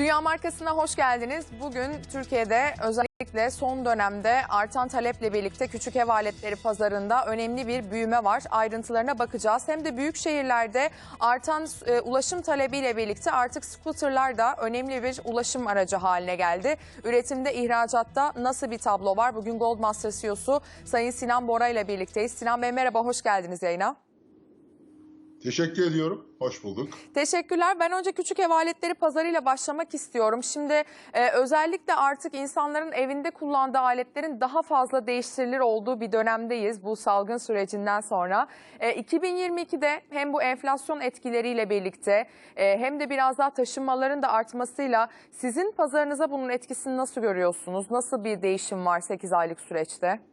Dünya markasına hoş geldiniz. Bugün Türkiye'de özellikle son dönemde artan taleple birlikte küçük ev aletleri pazarında önemli bir büyüme var. Ayrıntılarına bakacağız. Hem de büyük şehirlerde artan e, ulaşım talebiyle birlikte artık scooterlar da önemli bir ulaşım aracı haline geldi. Üretimde, ihracatta nasıl bir tablo var? Bugün Goldmaster CEO'su Sayın Sinan Bora ile birlikteyiz. Sinan Bey merhaba, hoş geldiniz yayına. Teşekkür ediyorum. Hoş bulduk. Teşekkürler. Ben önce küçük ev aletleri pazarıyla başlamak istiyorum. Şimdi e, özellikle artık insanların evinde kullandığı aletlerin daha fazla değiştirilir olduğu bir dönemdeyiz bu salgın sürecinden sonra. E, 2022'de hem bu enflasyon etkileriyle birlikte e, hem de biraz daha taşınmaların da artmasıyla sizin pazarınıza bunun etkisini nasıl görüyorsunuz? Nasıl bir değişim var 8 aylık süreçte?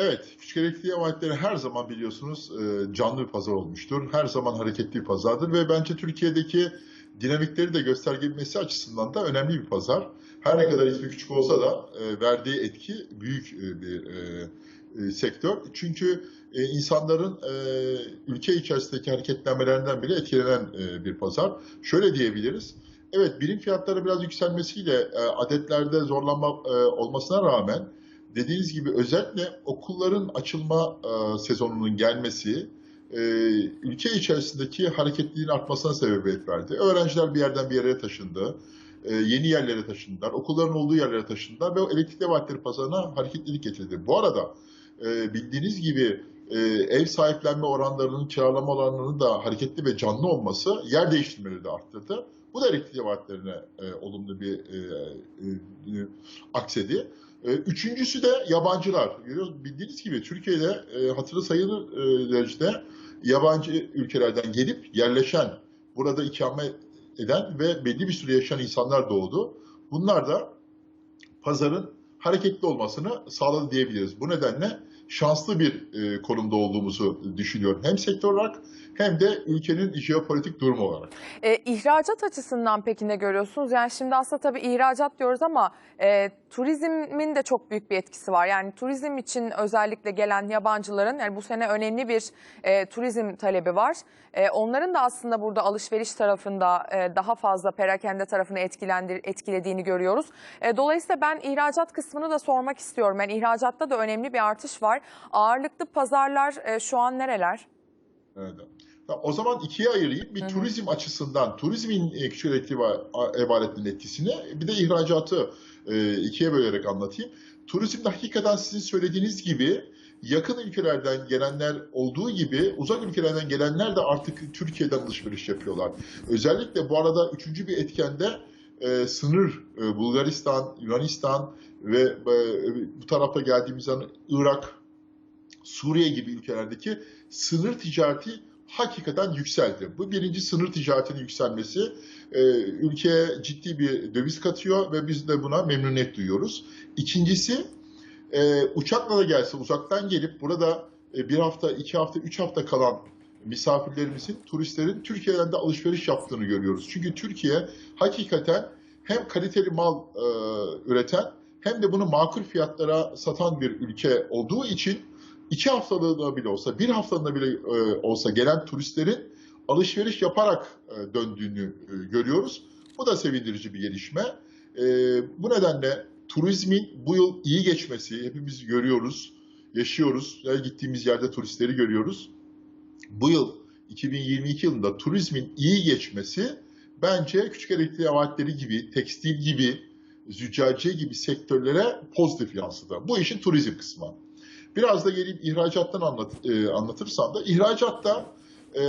Evet, küçük elektriği aletleri her zaman biliyorsunuz e, canlı bir pazar olmuştur. Her zaman hareketli bir pazardır ve bence Türkiye'deki dinamikleri de göstergelemesi açısından da önemli bir pazar. Her ne kadar ismi küçük olsa da e, verdiği etki büyük e, bir sektör. Çünkü insanların ülke içerisindeki hareketlenmelerinden bile etkilenen bir pazar. Şöyle diyebiliriz. Evet, birim fiyatları biraz yükselmesiyle adetlerde zorlanma olmasına rağmen dediğiniz gibi özellikle okulların açılma e, sezonunun gelmesi e, ülke içerisindeki hareketliliğin artmasına sebebiyet verdi. Öğrenciler bir yerden bir yere taşındı. e, yeni yerlere taşındılar. Okulların olduğu yerlere taşındılar ve ev aletleri pazarına hareketlilik getirdi. Bu arada e, bildiğiniz gibi e, ev sahiplenme oranlarının, kiralama oranlarının da hareketli ve canlı olması yer değiştirmeleri de arttırdı. Bu da elektrikli ev aletlerine e, olumlu bir e, e, aksedi. E, Üçüncüsü de yabancılar. Bildiğiniz gibi Türkiye'de e, hatırı sayılır e, derecede yabancı ülkelerden gelip yerleşen, burada ikamet eden ve belli bir süre yaşayan insanlar doğdu. Bunlar da pazarın hareketli olmasını sağladı diyebiliriz. Bu nedenle şanslı bir e, konumda olduğumuzu düşünüyorum. Hem sektör olarak hem de ülkenin jeopolitik durumu olarak. E, ihracat açısından peki ne görüyorsunuz? Yani şimdi aslında tabii ihracat diyoruz ama e, turizmin de çok büyük bir etkisi var. Yani turizm için özellikle gelen yabancıların yani bu sene önemli bir e, turizm talebi var. E, onların da aslında burada alışveriş tarafında e, daha fazla perakende tarafını etkilendir, etkilediğini görüyoruz. E, dolayısıyla ben ihracat kısmını da sormak istiyorum. Yani ihracatta da önemli bir artış var. Ağırlıklı pazarlar e, şu an nereler? Evet. O zaman ikiye ayırayım. Bir Hı hı. turizm açısından, turizmin e, küçük ev aletlerinin etkisini, bir de ihracatı e, ikiye bölerek anlatayım. Turizmde hakikaten sizin söylediğiniz gibi yakın ülkelerden gelenler olduğu gibi uzak ülkelerden gelenler de artık Türkiye'den alışveriş yapıyorlar. Özellikle bu arada üçüncü bir etkende e, sınır e, Bulgaristan, Yunanistan ve e, bu tarafa geldiğimiz zaman Irak, Suriye gibi ülkelerdeki sınır ticareti hakikaten yükseldi. Bu birinci sınır ticaretinin yükselmesi e, ülkeye ciddi bir döviz katıyor ve biz de buna memnuniyet duyuyoruz. İkincisi e, uçakla da gelse uzaktan gelip burada e, bir hafta, iki hafta, üç hafta kalan misafirlerimizin, turistlerin Türkiye'den de alışveriş yaptığını görüyoruz. Çünkü Türkiye hakikaten hem kaliteli mal e, üreten hem de bunu makul fiyatlara satan bir ülke olduğu için iki haftalığına bile olsa, bir haftalığına bile e, olsa gelen turistlerin alışveriş yaparak e, döndüğünü e, görüyoruz. Bu da sevindirici bir gelişme. Bu nedenle turizmin bu yıl iyi geçmesi, hepimiz görüyoruz, yaşıyoruz. Her gittiğimiz yerde turistleri görüyoruz. Bu yıl 2022 yılında turizmin iyi geçmesi bence küçük elektriği aletleri gibi, tekstil gibi, züccaciye gibi sektörlere pozitif yansıdı. Bu işin turizm kısmı. Biraz da gelip ihracattan anlat, e, anlatırsam da ihracatta e,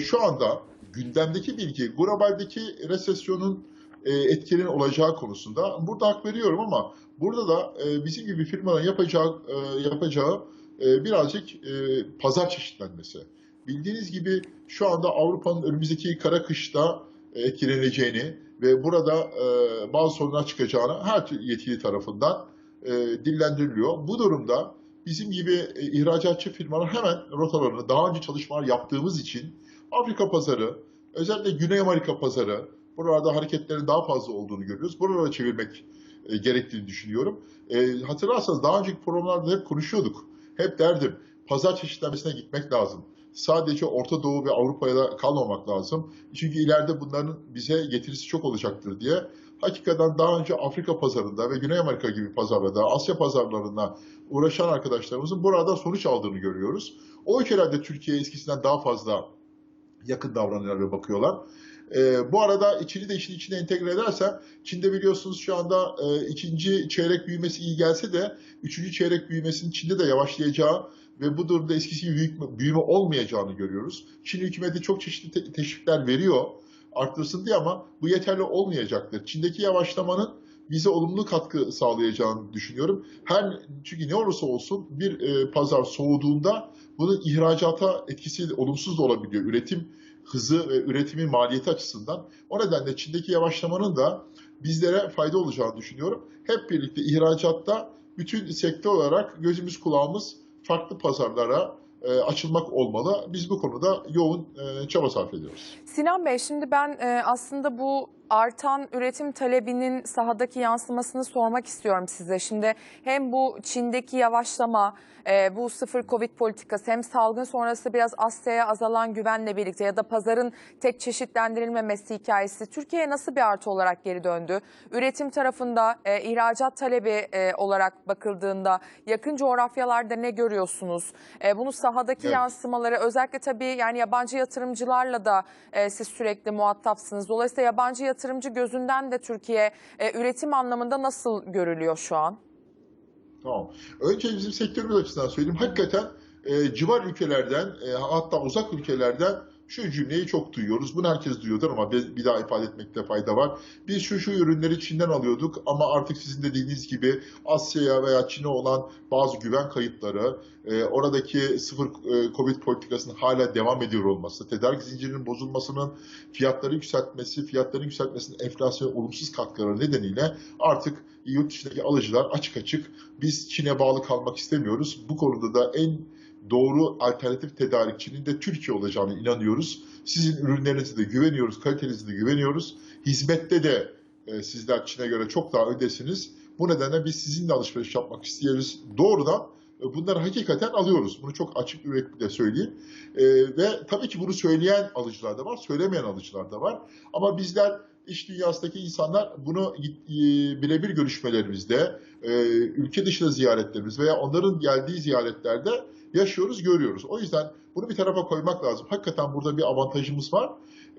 şu anda gündemdeki bilgi globaldeki resesyonun e, etkilerinin olacağı konusunda burada hak veriyorum ama burada da e, bizim gibi firmaların yapacağı e, yapacağı e, birazcık e, pazar çeşitlenmesi. Bildiğiniz gibi şu anda Avrupa'nın önümüzdeki kara kışta e, etkileneceğini ve burada e, bazı sorunlar çıkacağını her yetkili tarafından e, dillendiriliyor. Bu durumda bizim gibi e, ihracatçı firmalar hemen rotalarını daha önce çalışmalar yaptığımız için Afrika pazarı, özellikle Güney Amerika pazarı, buralarda hareketlerin daha fazla olduğunu görüyoruz. Buralara çevirmek e, gerektiğini düşünüyorum. E, hatırlarsanız daha önceki programlarda hep konuşuyorduk. Hep derdim, pazar çeşitlenmesine gitmek lazım. sadece Orta Doğu ve Avrupa'ya kalmamak lazım. Çünkü ileride bunların bize getirisi çok olacaktır diye. Hakikaten daha önce Afrika pazarında ve Güney Amerika gibi pazarlarda, Asya pazarlarına uğraşan arkadaşlarımızın burada sonuç aldığını görüyoruz. O ülkelerde Türkiye eskisinden daha fazla yakın davranıyorlar ve bakıyorlar. Ee, bu arada Çin'i de işin içine entegre edersem, Çin'de biliyorsunuz şu anda e, ikinci çeyrek büyümesi iyi gelse de üçüncü çeyrek büyümesinin Çin'de de yavaşlayacağı ve bu durumda eskisi gibi büyük, büyüme olmayacağını görüyoruz. Çin hükümeti çok çeşitli te- teşvikler veriyor arttırsın diye ama bu yeterli olmayacaktır. Çin'deki yavaşlamanın bize olumlu katkı sağlayacağını düşünüyorum. Her çünkü ne olursa olsun bir e, pazar soğuduğunda bunun ihracata etkisi olumsuz da olabiliyor. Üretim hızı ve üretimin maliyeti açısından. O nedenle Çin'deki yavaşlamanın da bizlere fayda olacağını düşünüyorum. Hep birlikte ihracatta bütün sektör olarak gözümüz kulağımız farklı pazarlara e, açılmak olmalı. Biz bu konuda yoğun e, çaba sarf ediyoruz. Sinan Bey şimdi ben e, aslında bu artan üretim talebinin sahadaki yansımasını sormak istiyorum size. Şimdi hem bu Çin'deki yavaşlama, e, bu sıfır Covid politikası hem salgın sonrası biraz Asya'ya azalan güvenle birlikte ya da pazarın tek çeşitlendirilmemesi hikayesi Türkiye'ye nasıl bir artı olarak geri döndü? Üretim tarafında e, ihracat talebi e, olarak bakıldığında yakın coğrafyalarda ne görüyorsunuz? E, bunu sahadaki Evet. yansımaları özellikle tabii yani yabancı yatırımcılarla da e, siz sürekli muhatapsınız. Dolayısıyla yabancı yatırımcı gözünden de Türkiye e, üretim anlamında nasıl görülüyor şu an? Tamam. Önce bizim sektörümüz açısından söyleyeyim. Hakikaten e, civar ülkelerden e, hatta uzak ülkelerden şu cümleyi çok duyuyoruz. Bunu herkes duyuyordur ama bir, daha ifade etmekte fayda var. Biz şu şu ürünleri Çin'den alıyorduk ama artık sizin dediğiniz gibi Asya'ya veya Çin'e olan bazı güven kayıpları, e, oradaki sıfır e, Covid politikasının hala devam ediyor olması, tedarik zincirinin bozulmasının fiyatları yükseltmesi, fiyatların yükseltmesinin enflasyona olumsuz katkıları nedeniyle artık yurt dışındaki alıcılar açık açık biz Çin'e bağlı kalmak istemiyoruz. Bu konuda da en doğru alternatif tedarikçinin de Türkiye olacağını inanıyoruz. Sizin ürünlerinize de güveniyoruz, kalitenize de güveniyoruz. Hizmette de e, sizler Çin'e göre çok daha öndesiniz. Bu nedenle biz sizinle alışveriş yapmak istiyoruz. Doğrudan e, bunları hakikaten alıyoruz. Bunu çok açık yürekli söyleyeyim. E, ve tabii ki bunu söyleyen alıcılar da var, söylemeyen alıcılar da var. Ama bizler iş dünyasındaki insanlar bunu e, birebir görüşmelerimizde, e, ülke dışında ziyaretlerimiz veya onların geldiği ziyaretlerde yaşıyoruz, görüyoruz. O yüzden bunu bir tarafa koymak lazım. Hakikaten burada bir avantajımız var.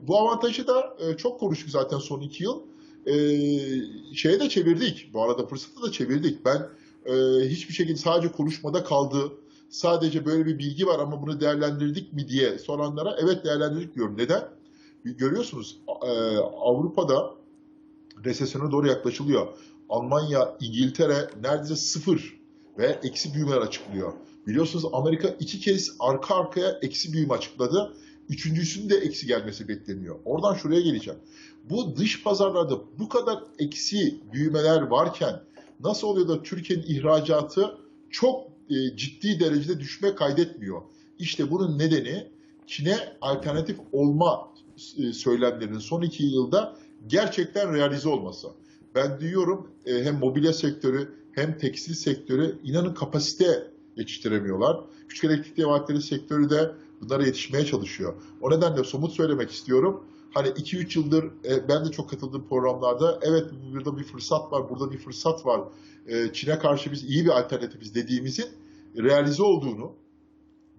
Bu avantajı da e, çok konuştuk zaten son iki yıl. E, şeye de çevirdik. Bu arada fırsatı da çevirdik. Ben e, hiçbir şekilde sadece konuşmada kaldı. Sadece böyle bir bilgi var ama bunu değerlendirdik mi diye soranlara evet değerlendirdik diyorum. Neden? Görüyorsunuz e, Avrupa'da resesyona doğru yaklaşılıyor. Almanya, İngiltere neredeyse sıfır ve eksi büyümeler açıklıyor. Biliyorsunuz Amerika iki kez arka arkaya eksi büyüme açıkladı. Üçüncüsünün de eksi gelmesi bekleniyor. Oradan şuraya geleceğim. Bu dış pazarlarda bu kadar eksi büyümeler varken nasıl oluyor da Türkiye'nin ihracatı çok e, ciddi derecede düşme kaydetmiyor? İşte bunun nedeni Çin'e alternatif olma e, söylemlerinin son iki yılda gerçekten realize olması. Ben diyorum e, hem mobilya sektörü hem tekstil sektörü inanın kapasite yetiştiremiyorlar. Küçük elektrik dev sektörü de bunlara yetişmeye çalışıyor. O nedenle somut söylemek istiyorum. Hani 2-3 yıldır e, ben de çok katıldığım programlarda evet burada bir fırsat var, burada bir fırsat var. E, Çin'e karşı biz iyi bir alternatifiz dediğimizin realize olduğunu,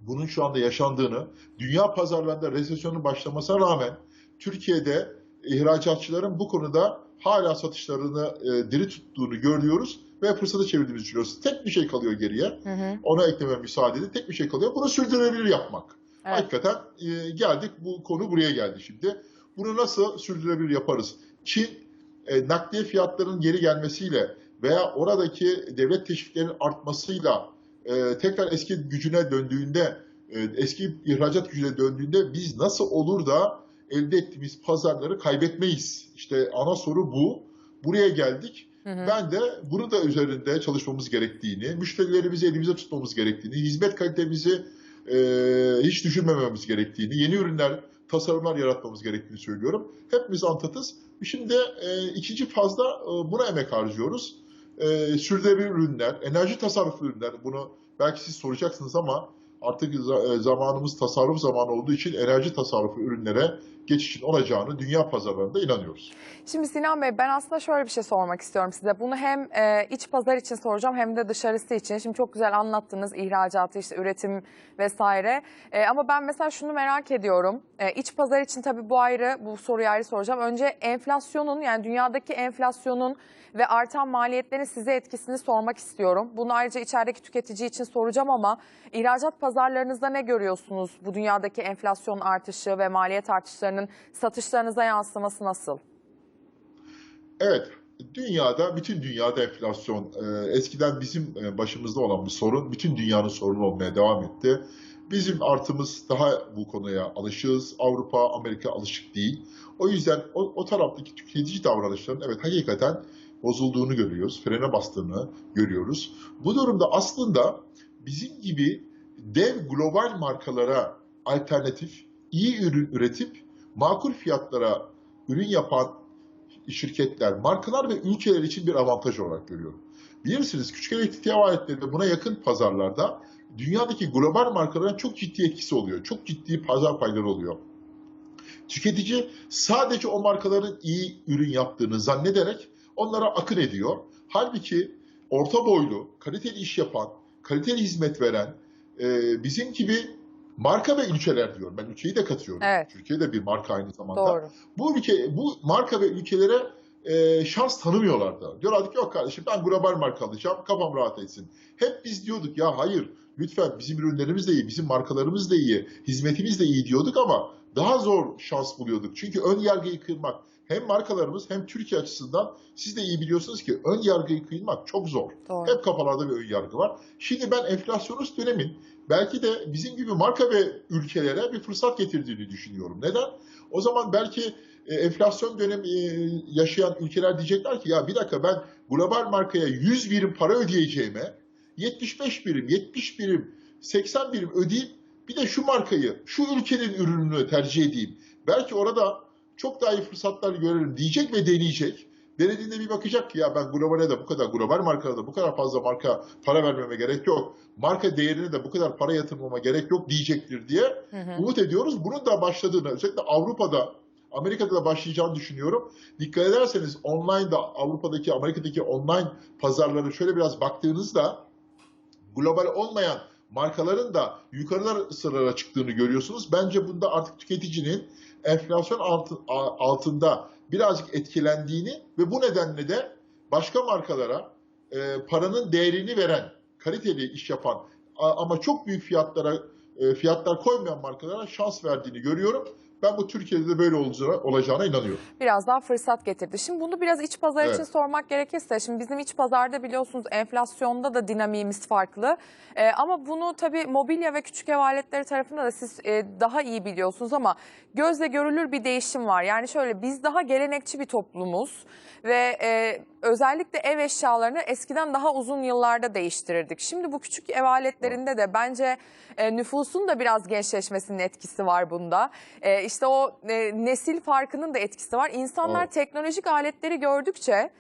bunun şu anda yaşandığını, dünya pazarlarında resesyonun başlamasına rağmen Türkiye'de ihracatçıların bu konuda hala satışlarını e, diri tuttuğunu görüyoruz ve fırsatı çevirdiğimizi düşünüyoruz. Tek bir şey kalıyor geriye. Hı hı. Ona ekleme müsaade edin. Tek bir şey kalıyor. Bunu sürdürülebilir yapmak. Evet. Hakikaten e, geldik. Bu konu buraya geldi şimdi. Bunu nasıl sürdürülebilir yaparız? Çin e, nakliye fiyatlarının geri gelmesiyle veya oradaki devlet teşviklerinin artmasıyla e, tekrar eski gücüne döndüğünde, e, eski ihracat gücüne döndüğünde biz nasıl olur da elde ettiğimiz pazarları kaybetmeyiz? İşte ana soru bu. Buraya geldik. Hı. Ben de bunu da üzerinde çalışmamız gerektiğini, müşterilerimizi elimizde tutmamız gerektiğini, hizmet kalitemizi e, hiç düşünmememiz gerektiğini, yeni ürünler, tasarımlar yaratmamız gerektiğini söylüyorum. Hepimiz antatız. Şimdi e, ikinci fazla e, buna emek harcıyoruz. E, sürdürülebilir ürünler, enerji tasarruflu ürünler, bunu belki siz soracaksınız ama artık za- zamanımız tasarruf zamanı olduğu için enerji tasarrufu ürünlere geçişin olacağını dünya pazarlarında inanıyoruz. Şimdi Sinan Bey ben aslında şöyle bir şey sormak istiyorum size. Bunu hem e, iç pazar için soracağım hem de dışarısı için. Şimdi çok güzel anlattınız ihracatı, işte üretim vesaire. E, ama ben mesela şunu merak ediyorum. E, iç pazar için tabii bu ayrı, bu soruyu ayrı soracağım. Önce enflasyonun yani dünyadaki enflasyonun ve artan maliyetlerin size etkisini sormak istiyorum. Bunu ayrıca içerideki tüketici için soracağım ama ihracat pazarlarınızda ne görüyorsunuz? Bu dünyadaki enflasyon artışı ve maliyet artışlarının satışlarınıza yansıması nasıl? Evet, dünyada, bütün dünyada enflasyon e, eskiden bizim e, başımızda olan bir sorun, bütün dünyanın sorunu olmaya devam etti. Bizim artımız daha bu konuya alışığız. Avrupa, Amerika alışık değil. O yüzden o, o taraftaki tüketici davranışların evet hakikaten bozulduğunu görüyoruz. Frene bastığını görüyoruz. Bu durumda aslında bizim gibi dev global markalara alternatif, iyi ürün üretip makul fiyatlara ürün yapan şirketler, markalar ve ülkeler için bir avantaj olarak görüyorum. Bilirsiniz küçük elektrikli ev aletleri de buna yakın pazarlarda dünyadaki global markaların çok ciddi etkisi oluyor. Çok ciddi pazar payları oluyor. Tüketici sadece o markaların iyi ürün yaptığını zannederek onlara akın ediyor. Halbuki orta boylu, kaliteli iş yapan, kaliteli hizmet veren, e, bizim gibi marka ve ülkeler diyorum. Ben ülkeyi de katıyorum. Evet. Türkiye de bir marka aynı zamanda Doğru. bu ülke, bu marka ve ülkelere e, şans tanımıyorlardı. Diyorlardı ki yok kardeşim ben global marka alacağım, kafam rahat etsin. Hep biz diyorduk ya hayır, lütfen bizim ürünlerimiz de iyi, bizim markalarımız da iyi, hizmetimiz de iyi diyorduk ama daha zor şans buluyorduk. Çünkü ön yargıyı kırmak hem markalarımız hem Türkiye açısından siz de iyi biliyorsunuz ki ön yargıyı kırmak çok zor. Doğru. Hep kafalarda bir ön yargı var. Şimdi ben enflasyonist dönemin belki de bizim gibi marka ve ülkelere bir fırsat getirdiğini düşünüyorum. Neden? O zaman belki e, enflasyon dönemi e, yaşayan ülkeler diyecekler ki ya bir dakika ben global markaya 100 birim para ödeyeceğime 75 birim, 70 birim, 80 birim ödeyip bir de şu markayı, şu ülkenin ürününü tercih edeyim. Belki orada çok daha iyi fırsatlar görelim diyecek ve deneyecek. Denediğinde bir bakacak ki ya ben globale de bu kadar, global markada da bu kadar fazla marka para vermeme gerek yok. Marka değerine de bu kadar para yatırmama gerek yok diyecektir diye Hı hı. umut ediyoruz. Bunun da başladığını, özellikle Avrupa'da, Amerika'da da başlayacağını düşünüyorum. Dikkat ederseniz online'da, Avrupa'daki, Amerika'daki online pazarları şöyle biraz baktığınızda global olmayan markaların da yukarılar sıralara çıktığını görüyorsunuz. Bence bunda artık tüketicinin enflasyon altı- altında birazcık etkilendiğini ve bu nedenle de başka markalara e, paranın değerini veren, kaliteli iş yapan ama çok büyük fiyatlara e, fiyatlar koymayan markalara şans verdiğini görüyorum. Ben bu Türkiye'de de böyle olacağına, olacağına inanıyorum. biraz daha fırsat getirdi. Şimdi bunu biraz iç pazar Evet. için sormak gerekirse, şimdi bizim iç pazarda biliyorsunuz enflasyonda da dinamiğimiz farklı. Ee, ama bunu tabii mobilya ve küçük ev aletleri tarafında da siz e, daha iyi biliyorsunuz ama gözle görülür bir değişim var. Yani şöyle biz daha gelenekçi bir toplumuz ve e, özellikle ev eşyalarını eskiden daha uzun yıllarda değiştirirdik. Şimdi bu küçük ev aletlerinde de bence e, nüfusun da biraz gençleşmesinin etkisi var bunda. E, işte o e, nesil farkının da etkisi var. İnsanlar Evet. teknolojik aletleri gördükçe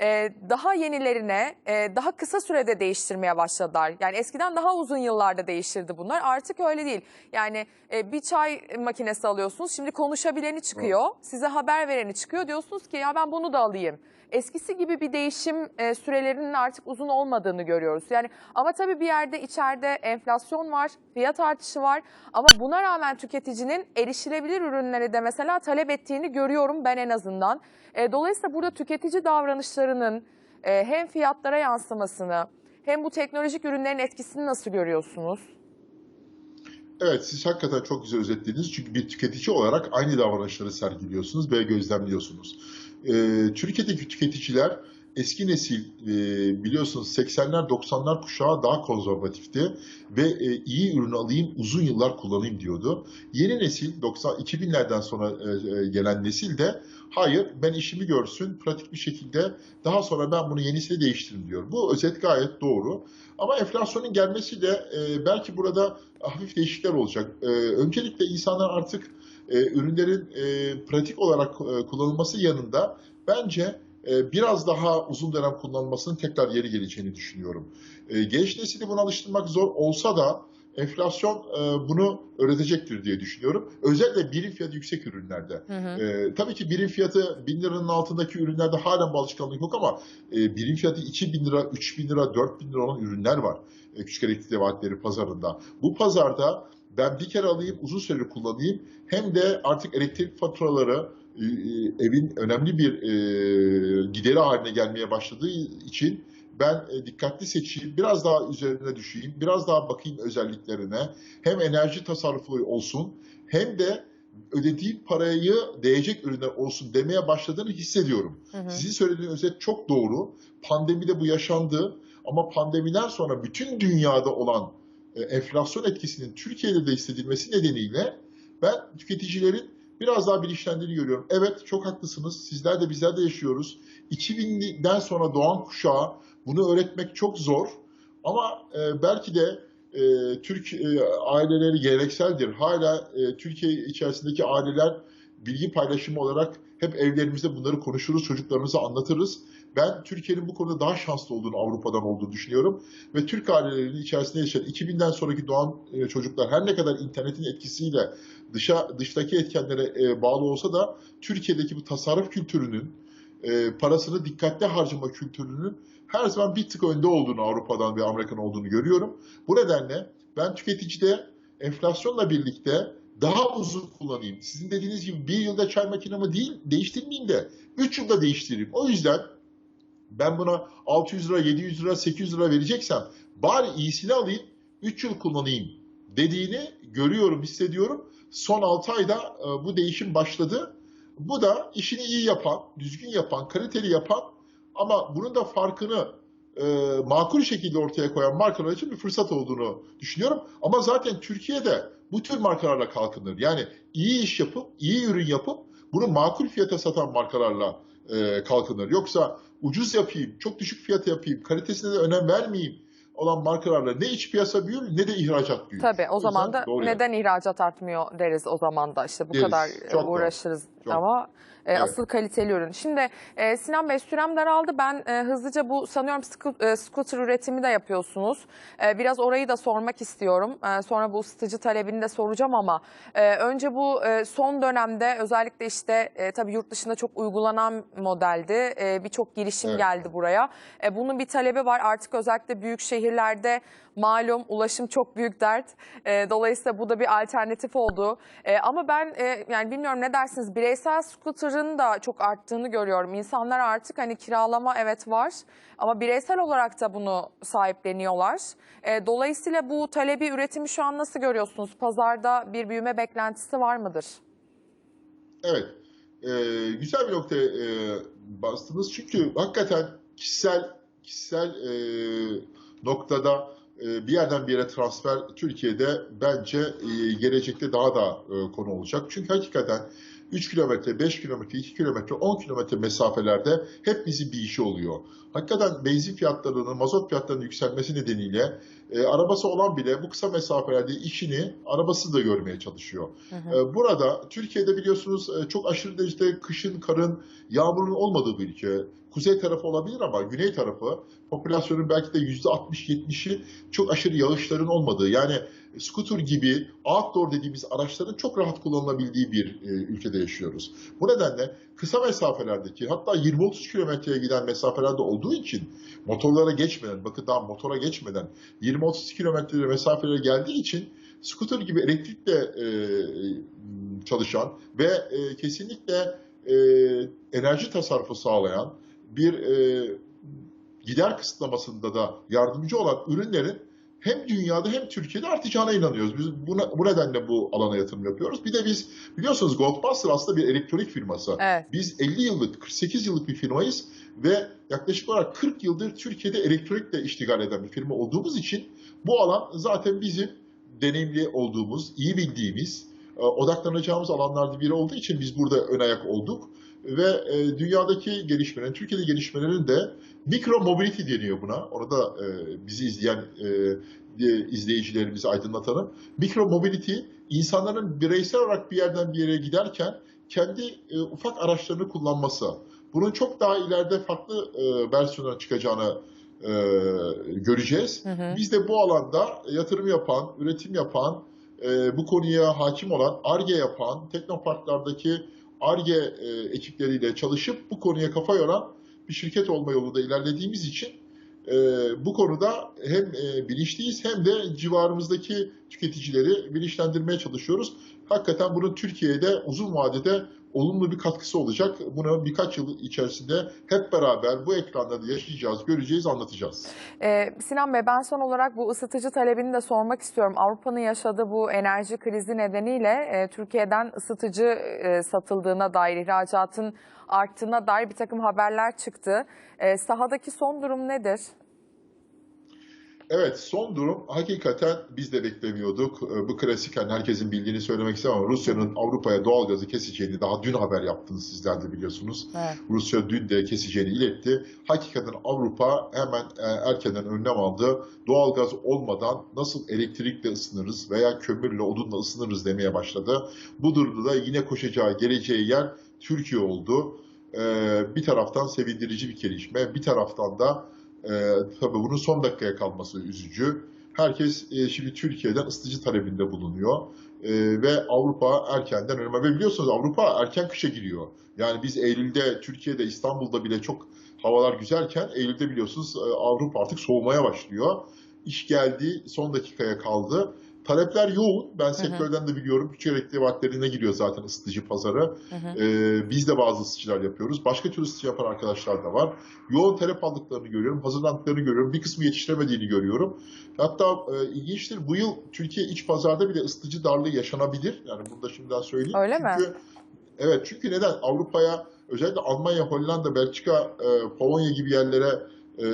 e, daha yenilerine e, daha kısa sürede değiştirmeye başladılar. Yani eskiden daha uzun yıllarda değiştirdi bunlar. Artık öyle değil. Yani e, bir çay makinesi alıyorsunuz. Şimdi konuşabileni çıkıyor. Size haber vereni çıkıyor. Diyorsunuz ki ya ben bunu da alayım. Eskisi gibi bir değişim e, sürelerinin artık uzun olmadığını görüyoruz. Yani ama tabii bir yerde içeride enflasyon var, fiyat artışı var. Ama buna rağmen tüketicinin erişilebilir ürünleri de mesela talep ettiğini görüyorum ben en azından. E, dolayısıyla burada tüketici davranışlarının e, hem fiyatlara yansımasını hem bu teknolojik ürünlerin etkisini nasıl görüyorsunuz? Evet, siz hakikaten çok güzel özetlediniz. Çünkü bir tüketici olarak aynı davranışları sergiliyorsunuz ve gözlemliyorsunuz. Ee, Türkiye'deki tüketiciler eski nesil e, biliyorsunuz 80'ler 90'lar kuşağı daha konservatifti ve e, iyi ürün alayım uzun yıllar kullanayım diyordu. Yeni nesil 90 2000'lerden sonra e, e, gelen nesil de hayır ben işimi görsün pratik bir şekilde daha sonra ben bunu yenisini değiştiririm diyor. Bu özet gayet doğru. Ama enflasyonun gelmesi de e, belki burada hafif değişiklikler olacak. E, öncelikle insanlar artık e, ürünlerin e, pratik olarak e, kullanılması yanında bence e, biraz daha uzun dönem kullanılmasının tekrar yeri geleceğini düşünüyorum. E, genç nesili buna alıştırmak zor olsa da enflasyon e, bunu öğretecektir diye düşünüyorum. Özellikle birim fiyatı yüksek ürünlerde. Hı hı. E, tabii ki birim fiyatı 1000 liranın altındaki ürünlerde halen bu alışkanlık yok ama e, birim fiyatı 2000 lira, 3000 lira, 4000 lira olan ürünler var. E, küçük elektrik devaatleri pazarında. Bu pazarda ben bir kere alayım, uzun süreli kullanayım. Hem de artık elektrik faturaları e, e, evin önemli bir e, gideri haline gelmeye başladığı için ben dikkatli seçeyim, biraz daha üzerine düşeyim, biraz daha bakayım özelliklerine. Hem enerji tasarrufu olsun hem de ödediğim parayı değecek ürünler olsun demeye başladığını hissediyorum. Hı hı. Sizin söylediğiniz özet çok doğru. Pandemide bu yaşandı ama pandemiden sonra bütün dünyada olan enflasyon etkisinin Türkiye'de de hissedilmesi nedeniyle ben tüketicilerin biraz daha bilinçlendiğini görüyorum. Evet çok haklısınız. Sizler de bizler de yaşıyoruz. 2000'den sonra doğan kuşağa bunu öğretmek çok zor. Ama e, belki de e, Türk e, aileleri gelenekseldir. Hala e, Türkiye içerisindeki aileler bilgi paylaşımı olarak hep evlerimizde bunları konuşuruz, çocuklarımıza anlatırız. Ben Türkiye'nin bu konuda daha şanslı olduğunu, Avrupa'dan olduğunu düşünüyorum. Ve Türk ailelerinin içerisinde yaşayan 2000'den sonraki doğan e, çocuklar her ne kadar internetin etkisiyle dışa dıştaki etkenlere e, bağlı olsa da Türkiye'deki bu tasarruf kültürünün, e, parasını dikkatli harcama kültürünün her zaman bir tık önde olduğunu Avrupa'dan ve Amerika'dan olduğunu görüyorum. Bu nedenle ben tüketicide enflasyonla birlikte daha uzun kullanayım. Sizin dediğiniz gibi bir yılda çay makinamı değil değiştirmeyeyim de 3 yılda değiştireyim. O yüzden ben buna 600 lira, 700 lira, 800 lira vereceksem bari iyisini alayım 3 yıl kullanayım dediğini görüyorum, hissediyorum. Son 6 ayda e, bu değişim başladı. Bu da işini iyi yapan, düzgün yapan, kaliteli yapan ama bunun da farkını e, makul şekilde ortaya koyan markalar için bir fırsat olduğunu düşünüyorum. Ama zaten Türkiye'de bu tür markalarla kalkınır. Yani iyi iş yapıp, iyi ürün yapıp bunu makul fiyata satan markalarla e, kalkınır. Yoksa ucuz yapayım, çok düşük fiyata yapayım, kalitesine de önem vermeyeyim olan markalarla ne iç piyasa büyür ne de ihracat büyür. Tabii o O zaman da yani. neden ihracat artmıyor deriz o zaman da işte bu Deriz. kadar Çok doğru. Çok. ama e, Evet. asıl kaliteli ürün. Şimdi e, Sinan Bey sürem daraldı ben e, hızlıca bu sanıyorum e, scooter üretimi de yapıyorsunuz. E, biraz orayı da sormak istiyorum. E, sonra bu ısıtıcı talebini de soracağım ama e, önce bu e, son dönemde özellikle işte e, tabii yurt dışında çok uygulanan modeldi. E, Birçok girişim Evet. geldi buraya. E, bunun bir talebi var artık özellikle büyük şehirlerde malum ulaşım çok büyük dert. E, dolayısıyla bu da bir alternatif oldu. E, ama ben e, yani bilmiyorum ne dersiniz bireysel scooter'ın da çok arttığını görüyorum. İnsanlar artık hani kiralama evet var ama bireysel olarak da bunu sahipleniyorlar. E, dolayısıyla bu talebi üretimi şu an nasıl görüyorsunuz? Pazarda bir büyüme beklentisi var mıdır? Evet. Ee, güzel bir noktaya e, bastınız. Çünkü hakikaten kişisel kişisel e, noktada e, bir yerden bir yere transfer Türkiye'de bence e, gelecekte daha da e, konu olacak. Çünkü hakikaten 3 kilometre, 5 kilometre, 2 kilometre, 10 kilometre mesafelerde hep bizim bir işi oluyor. Hakikaten benzin fiyatlarının, mazot fiyatlarının yükselmesi nedeniyle e, arabası olan bile bu kısa mesafelerde işini arabası da görmeye çalışıyor. Hı hı. Ee, Burada Türkiye'de biliyorsunuz e, çok aşırı derecede kışın, karın, yağmurun olmadığı bir ülke. Kuzey tarafı olabilir ama güney tarafı popülasyonun belki de %60-70'i çok aşırı yağışların olmadığı yani scooter gibi outdoor dediğimiz araçların çok rahat kullanılabildiği bir e, ülkede yaşıyoruz. Bu nedenle kısa mesafelerdeki hatta 20-30 kilometreye giden mesafelerde olduğu için motorlara geçmeden, bakın daha motora geçmeden 20-30 kilometre mesafelere geldiği için scooter gibi elektrikle e, çalışan ve e, kesinlikle e, enerji tasarrufu sağlayan bir e, gider kısıtlamasında da yardımcı olan ürünlerin hem dünyada hem Türkiye'de artacağına inanıyoruz. Biz buna, bu nedenle bu alana yatırım yapıyoruz. Bir de biz biliyorsunuz Goldmaster aslında bir elektronik firması. Evet. Biz 50 yıllık, 48 yıllık bir firmayız ve yaklaşık olarak 40 yıldır Türkiye'de elektronikle iştigal eden bir firma olduğumuz için bu alan zaten bizim deneyimli olduğumuz, iyi bildiğimiz, e, odaklanacağımız alanlarda biri olduğu için biz burada ön ayak olduk. Ve e, dünyadaki gelişmelerin, Türkiye'de gelişmelerin de mikro mobility deniyor buna. Orada e, bizi izleyen e, e, izleyicilerimizi aydınlatalım. Mikro mobility, insanların bireysel olarak bir yerden bir yere giderken kendi e, ufak araçlarını kullanması. Bunun çok daha ileride farklı e, versiyonlara çıkacağını e, göreceğiz. Hı hı. Biz de bu alanda yatırım yapan, üretim yapan, e, bu konuya hakim olan, ARGE yapan, teknoparklardaki ARGE e, ekipleriyle çalışıp bu konuya kafa yoran bir şirket olma yolunda ilerlediğimiz için e, bu konuda hem e, bilinçliyiz hem de civarımızdaki tüketicileri bilinçlendirmeye çalışıyoruz. Hakikaten bunun Türkiye'de uzun vadede olumlu bir katkısı olacak. Bunu birkaç yıl içerisinde hep beraber bu ekranlarda yaşayacağız, göreceğiz, anlatacağız. Ee, Sinan Bey ben son olarak bu ısıtıcı talebini de sormak istiyorum. Avrupa'nın yaşadığı bu enerji krizi nedeniyle e, Türkiye'den ısıtıcı e, satıldığına dair, ihracatın arttığına dair bir takım haberler çıktı. E, sahadaki son durum nedir? Evet, son durum hakikaten biz de beklemiyorduk. Ee, Bu klasik hani herkesin bildiğini söylemek istemem ama Rusya'nın Avrupa'ya doğal gazı keseceğini daha dün haber yaptınız sizler de biliyorsunuz. Evet. Rusya dün de keseceğini iletti. Hakikaten Avrupa hemen e, erkenden önlem aldı. Doğal gaz olmadan nasıl elektrikle ısınırız veya kömürle, odunla ısınırız demeye başladı. Bu durumda da yine koşacağı, geleceği yer Türkiye oldu. Ee, Bir taraftan sevindirici bir gelişme, bir taraftan da e, tabii bunun son dakikaya kalması üzücü. Herkes e, şimdi Türkiye'den ısıtıcı talebinde bulunuyor. E, ve Avrupa erkenden önleme. Ve biliyorsunuz Avrupa erken kışa giriyor. Yani biz Eylül'de Türkiye'de İstanbul'da bile çok havalar güzelken Eylül'de biliyorsunuz e, Avrupa artık soğumaya başlıyor. İş geldi son dakikaya kaldı. Talepler yoğun. Ben sektörden de biliyorum. Küçük elektrik vaatlerine giriyor zaten ısıtıcı pazarı. Hı hı. Ee, biz de bazı ısıtıcılar yapıyoruz. Başka tür ısıtıcı yapan arkadaşlar da var. Yoğun talep aldıklarını görüyorum. Hazırlandıklarını görüyorum. Bir kısmı yetiştiremediğini görüyorum. Hatta e, ilginçtir bu yıl Türkiye iç pazarda bile ısıtıcı darlığı yaşanabilir. Yani bunu da şimdiden söyleyeyim. Öyle mi? çünkü, Evet çünkü neden? Avrupa'ya özellikle Almanya, Hollanda, Belçika, e, Polonya gibi yerlere e,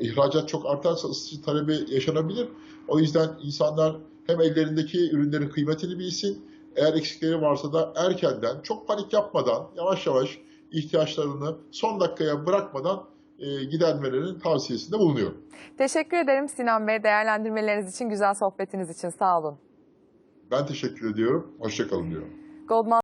ihracat çok artarsa ısıtıcı talebi yaşanabilir. O yüzden insanlar hem ellerindeki ürünlerin kıymetini bilsin, eğer eksikleri varsa da erkenden, çok panik yapmadan, yavaş yavaş ihtiyaçlarını son dakikaya bırakmadan e, gidermelerinin tavsiyesinde bulunuyor. Teşekkür ederim Sinan Bey değerlendirmeleriniz için, güzel sohbetiniz için. Sağ olun. Ben teşekkür ediyorum. Hoşçakalın diyorum. Goldman